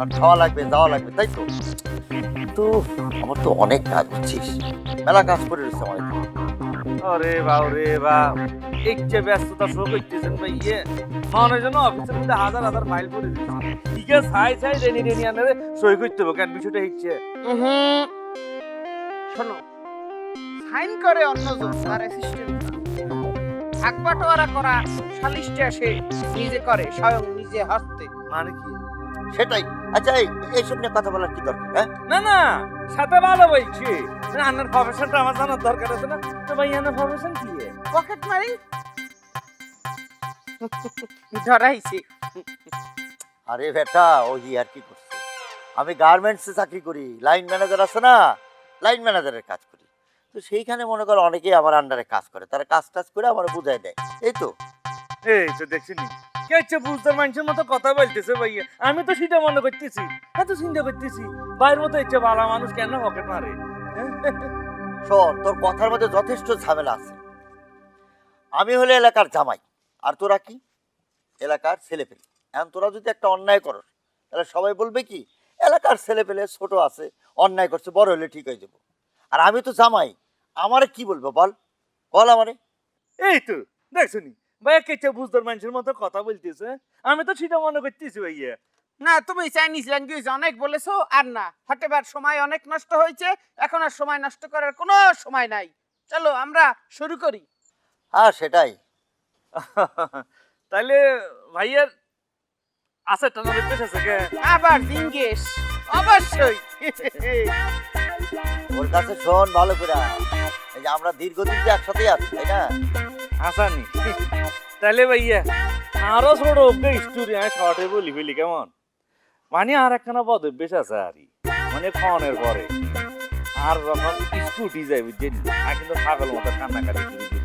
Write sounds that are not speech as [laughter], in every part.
আর খাওয়া লাগবে যাওয়া লাগবে তাই তো? তো আমার তো অনেক কাজ বুঝছিস। মেলা কাজ করে রয়েছে আমার আরে বাউ রে এই যে ব্যস্ততা শুরু করতেছেন ভাই ইয়ে মনে জন্য অফিসের মধ্যে হাজার হাজার করে দিচ্ছে ঠিক আছে ছাই ছাই রেনি রেনি আনারে সই করতে হবে কেন বিষয়টা হচ্ছে হুম। শোনো সাইন করে অন্যজন তার অ্যাসিস্ট্যান্ট ভাগ করা সালিশটা সে নিজে করে স্বয়ং নিজে হস্তে। মানে কি? সেটাই। আচ্ছা এই এইসব নিয়ে কথা বলার কি দরকার হ্যাঁ? না না সাথে ভালো বলছি। আন্নার প্রফেশনটা আমার জানার দরকার আছে না। তো ভাই আন্নার প্রফেশন কি? পকেট মারি। ধরাইছি। আরে বেটা ওই আর কি করছে? আমি গার্মেন্টসে চাকরি করি লাইন ম্যানেজার আছে না লাইন ম্যানেজারের কাজ করি। তো সেইখানে মনে করো অনেকেই আমার আন্ডারে কাজ করে তারা কাজ টাজ করে আমার বুঝাই দেয়। এই তো এই তো দেখছিনি কে হচ্ছে বুঝতে মানুষের মতো কথা বলতেছে ভাইয়া? আমি তো সেটা মনে করতেছি। এত চিন্তা করতেছি। বাইরের মতো ইচ্ছে ভালো মানুষ কেন পকেট মারে শোন তোর কথার মধ্যে যথেষ্ট ঝামেলা আছে। আমি হলে এলাকার জামাই আর তোরা কি? এলাকার ছেলে পেলে এখন তোরা যদি একটা অন্যায় করস তাহলে সবাই বলবে কি এলাকার ছেলে পেলে ছোট আছে অন্যায় করছে বড় হলে ঠিক হয়ে যাব। আর আমি তো জামাই আমারে কি বলব বল? বল আমারে। এই তো দেখছনি ভাইয়া কে হচ্ছে বুঝতে মানুষের মতো কথা বলতেছে। আমি তো সেটা মনে করতেছি ভাইয়া। না তুমি চাইনিজ ল্যাঙ্গুয়েজ অনেক বলেছ আর না। হটেবার সময় অনেক নষ্ট হয়েছে এখন আর সময় নষ্ট করার কোনো সময় নাই। চলো আমরা শুরু করি। হ্যাঁ সেটাই। তাহলে ভাইয়ার আছে টানা বেশ আছে কে? আবার জিঙ্গেস অবশ্যই। ওর কাছে শোন ভালো করে। এই যে আমরা দীর্ঘদিন তো একসাথেই আছি তাই না? হাসানি তাহলে ভাইয়া আরও ছোট অব্দি স্টোরি আমি শর্টে বলি ফেলি কেমন মানে আর একখানা পদভ্যাস আছে আরই মানে খাওয়ানোর পরে আর যখন স্কুটি যাই বুঝছেন আর কিন্তু ছাগল মতো কান্নাকাটি শুরু করি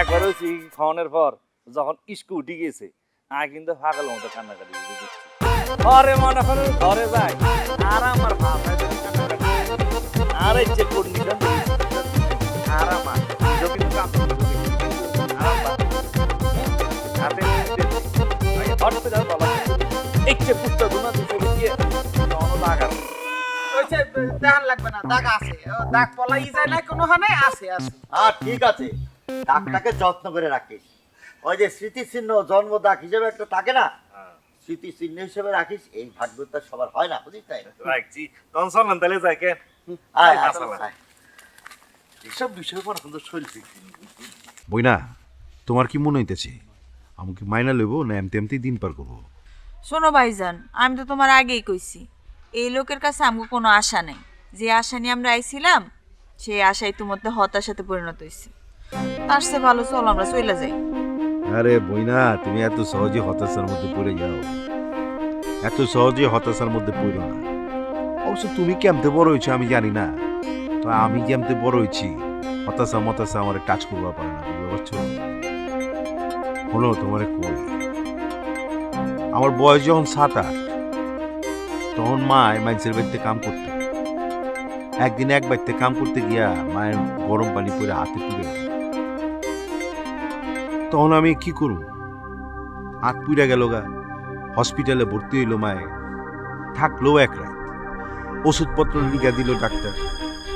একবার হয়েছি খাওয়ানোর পর যখন স্কুটি গেছে আর কিন্তু পাগল মতো কান্নাকাটি শুরু করছি ঘরে মনে করে ঘরে যায় আর আমার ভাষায় আর যে কন্ডিশন ওইছে দান লাগবে না দাগ আছে। দাগ পলাই যায় না কোনো হানে আছে আছে। হ্যাঁ ঠিক আছে। দাগটাকে যত্ন করে রাখিস। ওই যে স্মৃতিচিহ্ন জন্ম দাগ হিসেবে একটা থাকে না? স্মৃতিচিহ্ন হিসেবে রাখিস এই ভাগ্যটা সবার হয় না বুঝিস তাই? রাখছি তখন চলেন তাহলে যাই কেন আয়, আয়, এসব বিষয় পর এখন তো শরীর বইনা তোমার কি মনে হইতেছে? আমাকে মাইনা লইব না এমতি এমতি দিন পার করব? শোনো ভাইজান আমি তো তোমার আগেই কইছি। এই লোকের কাছে আমাকে কোনো আশা নেই। যে আশা নিয়ে আমরা আইছিলাম, সেই আশাই তোমার হতাশাতে পরিণত হয়েছে সে ভালো চল, আমরা চলে যাই। আরে বইনা, তুমি এত সহজে হতাশার মধ্যে পড়ে যাও। এত সহজে হতাশার মধ্যে পড়ো না। অবশ্য তুমি কেমতে বড় হয়েছো আমি জানি না। তো আমি কেমতে বড় হয়েছি, হতাশা মতাশা আমার টাচ করবা পারে না, বুঝতে পারছ? হলো তোমার কই? আমার বয়স যখন সাত আট তখন মায় মাইন্সের বাড়িতে কাম করতো। একদিন এক বাড়িতে কাম করতে গিয়া মায়ের গরম পানি করে হাতে পুড়ে। তখন আমি কি করব? হাত পুড়ে গেল গা। হসপিটালে ভর্তি হইল মায়ে থাকল এক রাত। ওষুধপত্র লিখা দিল ডাক্তার।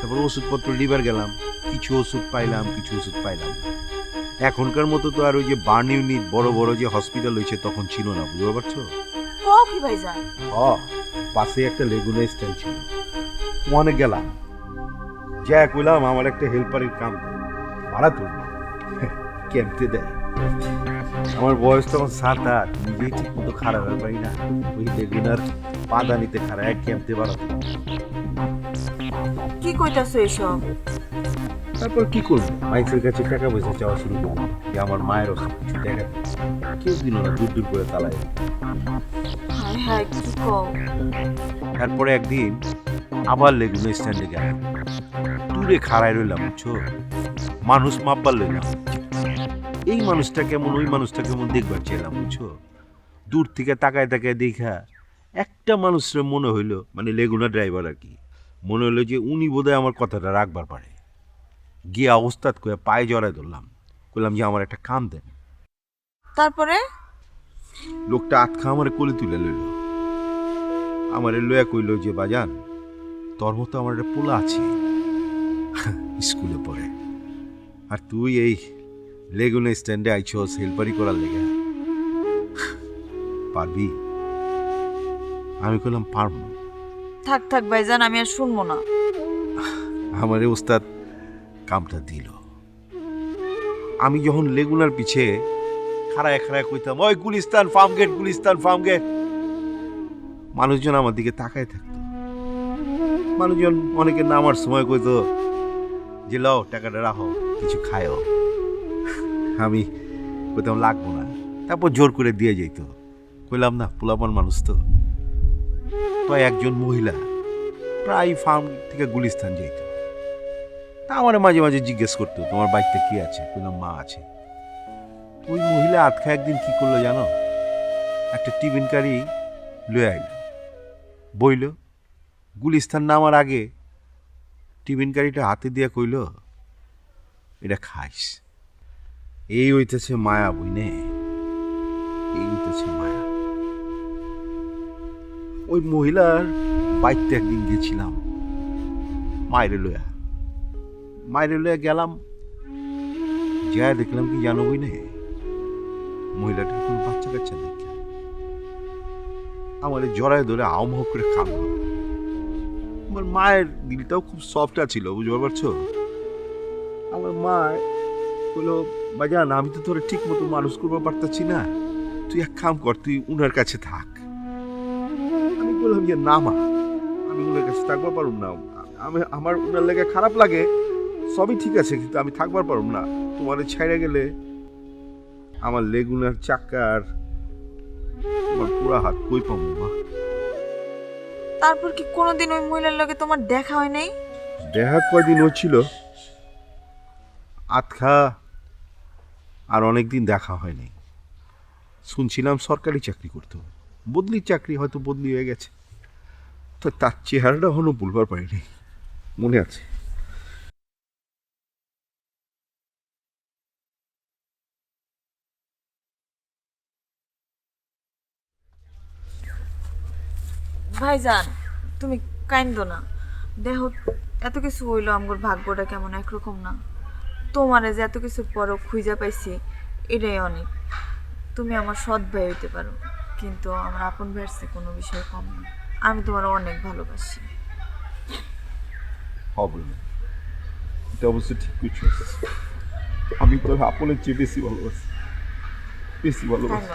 তারপর ওষুধপত্র লিবার গেলাম। কিছু ওষুধ পাইলাম কিছু ওষুধ পাইলাম। এখনকার মতো তো আর ওই যে বার্ন ইউনিট বড় বড় যে হসপিটাল হয়েছে তখন ছিল না বুঝতে পারছ? ভাইজান? হ। পাশে একটা লেগুনা স্ট্যান্ড ছিল। অনেক গেলাম যা কইলাম আমার একটা হেল্পারের কাম। ভাড়া তো। [laughs] কেমতে দেয়? আমার বয়স তখন সাত আট নিজেই ঠিক মতো খারাপ হয়ে পারি না। ওই লেগুনার পাদানিতে খারাপ এক কেমতে বাড়াতো কি কইতাছো এসব? তারপর কি করব? মাইসের কাছে টাকা পয়সা চাওয়া শুরু করব আমার মায়ের কিছু টাকা কেউ দিল না দূর দূর করে তালায়। হায় হায় কও। তারপরে একদিন আবার লেগুনা স্ট্যান্ডে গেলাম। দূরে খাড়ায় রইলাম বুঝছ? মানুষ মাপবার লইলাম। এই মানুষটা কেমন ওই মানুষটা কেমন দেখবার চাইলাম বুঝছ? দূর থেকে তাকায় তাকায় দেখা একটা মানুষের মনে হইল মানে লেগুনা ড্রাইভার আর কি মনে হইল যে উনি বোধহয় আমার কথাটা রাখবার পারে। গিয়ে অবস্থাত করে পায়ে জড়ায় ধরলাম। বললাম যে আমার একটা কাম দেন। তারপরে? লোকটা আটখা আমার কোলে তুলে লইল। আমার লয়া কইল যে বাজান তোর মতো আমার একটা পোলা আছে। [laughs] স্কুলে পড়ে। আর তুই এই লেগুনে স্ট্যান্ডে আইছস হেল্পারি করার লেগে। [laughs] পারবি? আমি কইলাম পারব থাক থাক ভাইজান আমি আর শুনব না। [laughs] আমারে ওস্তাদ কামটা দিল। আমি যখন লেগুনার পিছে খাড়ায় খাড়ায় কইতাম, ওই Gulistan farm gate Gulistan farm gate মানুষজন আমার দিকে তাকায় থাকতো। মানুষজন অনেকে নামার সময় কইতো, যে লও, টাকাটা রাখো, কিছু খায়ও। আমি কইতাম, লাগবো না। তারপর জোর করে দিয়ে যেত কইলাম, না, পোলাপান মানুষ তো। তো একজন মহিলা প্রায় ফার্ম থেকে গুলিস্তান যাইত। তা আমার মাঝে মাঝে জিজ্ঞেস করতো, তোমার বাইকটা কি আছে? কোনো মা আছে। ওই মহিলা আটকা একদিন কি করল জানো? একটা টিফিন লয়ে আইল। বইল, গুলিস্তান নামার আগে টিফিন কারিটা হাতে দিয়া কইল, এটা খাইস। এই হইতেছে মায়া বইনে এই হইতেছে মায়া। ওই মহিলার বাইকতে একদিন গেছিলাম, মায়ের লয়া মায়ের লয়া গেলাম যা দেখলাম কি জানো বই নে মহিলাটার কোনো বাচ্চা কাচ্চা দেখে আমার জড়ায় ধরে আহমহ করে কাঁদলো। আমার মায়ের দিলটাও খুব সফট ছিল, বুঝতে পারছ? আমার মা বলল বাজান আমি তো তোরা ঠিক মতো মানুষ করব পারতাছি না। তুই এক কাম কর, তুই উনার কাছে থাক। আমি বললাম যে, না মা, আমি উনার কাছে থাকবার পারুম না। আমি, আমার উনার লেগে খারাপ লাগে, সবই ঠিক আছে, কিন্তু আমি থাকবার পারুম না। তোমার ছাইড়ে গেলে আমার লেগুনার চাকার আমার পুরা হাত কই পাবো মা? তারপর কি কোনোদিন ওই মহিলার লগে তোমার দেখা হয় নাই? দেখা কয়দিন হচ্ছিল? আতখা আর অনেকদিন দেখা হয়নি শুনছিলাম সরকারি চাকরি করতো। বদলির চাকরি হয়তো বদলি হয়ে গেছে। তো তার চেহারাটা হলো বলবার পারিনি। মনে আছে? ভাইজান তুমি কাইন্দ না। দেহ এত কিছু হইল আমার ভাগ্যটা কেমন একরকম না। তোমারে যে এত কিছু পরও খুঁজে পাইছি এটাই অনেক। তুমি আমার সৎ ভাই হইতে পারো কিন্তু আমার আপন ভাইয়ের চেয়ে কোনো বিষয় কম না। আমি তোমার অনেক ভালোবাসি। হবে না। এটা অবশ্য ঠিক কিছু আমি তো আপনের চেয়ে বেশি ভালোবাসি। বেশি ভালোবাসি?